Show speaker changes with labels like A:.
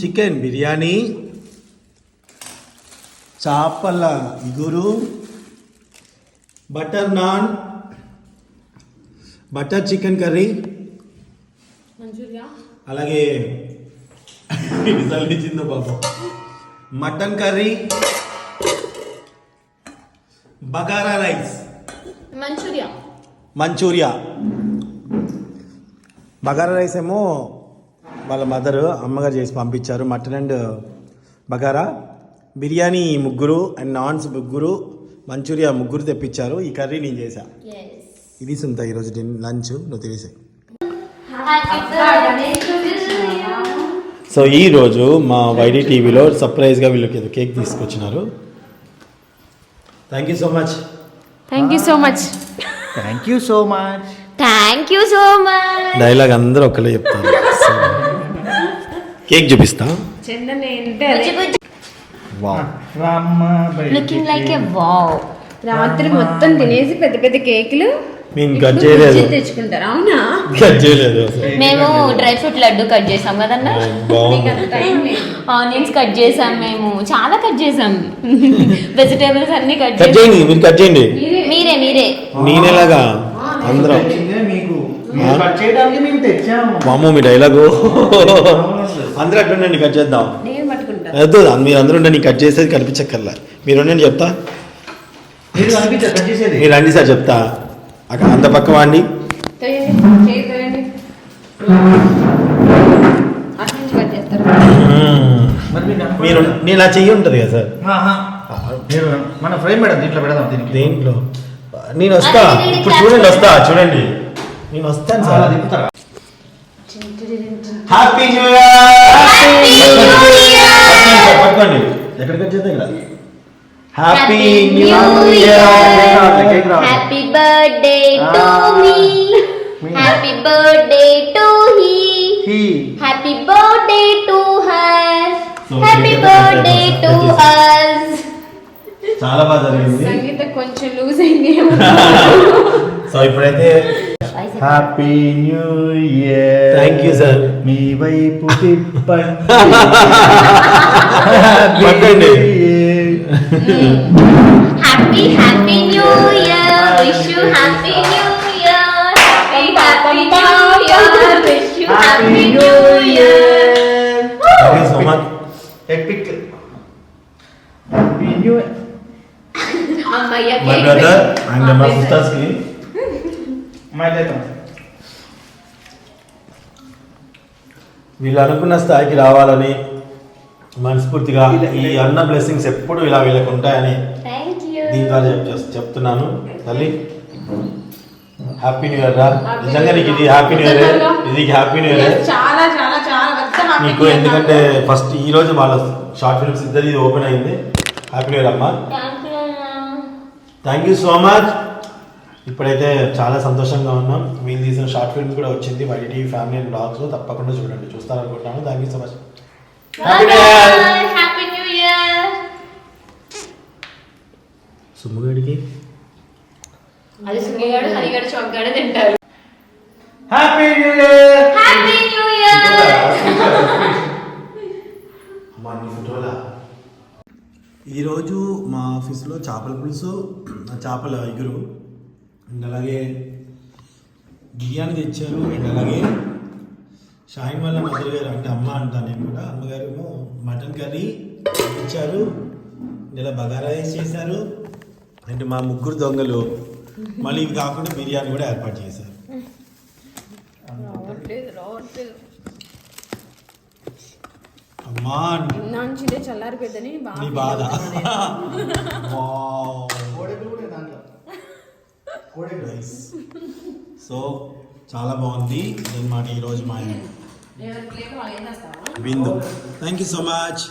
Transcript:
A: Chicken biryani చేపల ఇగురు butter naan butter chicken curry అలాగే తల్లిచిందో బాబు. Mutton curry bagara rice.
B: Manchuria?
A: Manchuria. Bagara rice ఏమో వాళ్ళ మదర్ అమ్మగారు చేసి పంపించారు. మటన్ అండ్ బగారా బిర్యానీ ముగ్గురు అండ్ నాన్స్ ముగ్గురు మంచూరియా ముగ్గురు తెప్పించారు. ఈ కర్రీ నేను చేశా. ఇది సుంత ఈరోజు లంచ్ నువ్వు తెలిసే సో ఈ రోజు మా వైడి టీవీలో సర్ప్రైజ్గా వీళ్ళకి ఏదో కేక్ తీసుకొచ్చినారు. Thank you so much
B: thank you so much
C: thank you so much
B: thank you so much
A: dialogue అందరూ ఒక్కలే చెప్తారు. So, కేక్ చూపిస్తా.
B: Looking like a wow. రాత్రి మొత్తం తినేసి పెద్ద పెద్ద కేకులు
A: మేము కట్ చేయలేదు.
B: బుజ్జి తెచ్చుకుంటారు అవునా?
A: కట్ చేయలేదు అసలు.
D: మేము డ్రై ఫ్రూట్ లడ్డు కట్ చేసాం కదన్నా? ఆనియన్స్ కట్ చేసాం మేము. చాలా కట్ చేసాం. వెజిటేబుల్స్ అన్ని కట్
A: చేయండి మీరు కట్ చేయండి.
D: మీరే. మీరే
A: నేనేలాగా అందరం.
C: మీకు మేము
A: మీ డైలాగు. అందరూ అట్లా ఉండండి కట్ చేద్దాం.
B: నేను
A: వద్దు మీరు అందరూ ఉండండి కట్ చేసేది కనిపించక్కర్లా. మీరు ఉండండి చెప్తా.
C: మీరు
A: రండి సార్ చెప్తా. అక్కడ అంత పక్క వాండి
C: మరి
A: నేను ఇలా చెయ్యి ఉంటుంది కదా సార్.
C: మన ఫ్రేమ్ మేడం దీంట్లో పెడదాం దీనికి.
A: దేంట్లో? నేను వస్తా. ఇప్పుడు చూడండి వస్తా చూడండి. నేను వస్తాను
C: చాలా
A: సార్
C: దింపుతారా
A: హ్యాపీ న్యూ ఇయర్ పట్టుకోండి. ఎక్కడ కట్ చేద్దాం ఇక్కడ happy new year
D: happy birthday to me happy birthday to he
C: he
D: happy birthday to her happy birthday to. Us
A: చాలా బాగా జరిగింది.
B: సంగీత కొంచెం లూజ్ అయింది.
A: సో ఇప్పుడైతే
C: happy new year
A: Thank you, sir.
C: మీ వైపు తిప్పండి
A: పట్టండి.
D: Happy happy new year wish you happy new year happy happy new year wish you happy new year
A: thank you so much
C: epic happy new
D: అమ్మయ్య
A: my brother and మా సిస్టర్స్కి
C: my లేతం
A: వీళ్ళు అనుకున్న స్థాయికి రావాలని మనస్ఫూర్తిగా ఈ అన్న బ్లెస్సింగ్స్ ఎప్పుడు ఇలా వీళ్ళకి ఉంటాయని దీని ద్వారా చెప్ చెప్తున్నాను. తల్లి హ్యాపీ న్యూ ఇయర్ రా. నిజంగా నీకు ఇది హ్యాపీ న్యూ ఇయర్ ఇది హ్యాపీ న్యూ ఇయర్
B: చాలా చాలా చాలా year
A: ఎందుకంటే ఫస్ట్ ఈ రోజు వాళ్ళ షార్ట్ ఫిల్మ్స్ ఇద్దరు ఇది ఓపెన్ అయింది. హ్యాపీ న్యూ ఇయర్ అమ్మా.
D: థ్యాంక్ యూ
A: సో మచ్ ఇప్పుడైతే చాలా సంతోషంగా ఉన్నాం. వీళ్ళు తీసిన షార్ట్ ఫిల్మ్ కూడా వచ్చింది. YT family and vlogs. తప్పకుండా చూడండి. చూస్తారనుకుంటున్నాను. Thank you so much. Happy new year సుమ్ముగడికి
D: అది హరిగాడు తింటారు.
C: Happy new year
D: happy new year
A: అమ్మా నీ ఫోటోలా? ఈరోజు మా ఆఫీస్లో చేపల పులుసు చేపల ఎగురు అండ్ అలాగే బిర్యానీ తెచ్చారు అండ్ అలాగే షాయిన్ వాళ్ళ మదర్ గారు అంటే అమ్మ అంటాను నేను కూడా. అమ్మగారు ఏమో మటన్ కర్రీ ఇచ్చారు ఇలా బగారా రైస్ చేశారు. అండ్ మా ముగ్గురు దొంగలు మళ్ళీ ఇవి కాకుండా బిర్యానీ కూడా ఏర్పాటు చేశారు. అమ్మా నీ బాధ. Nice. సో చాలా బాగుంది. అన్నమాట ఈరోజు మా Bindu thank you so much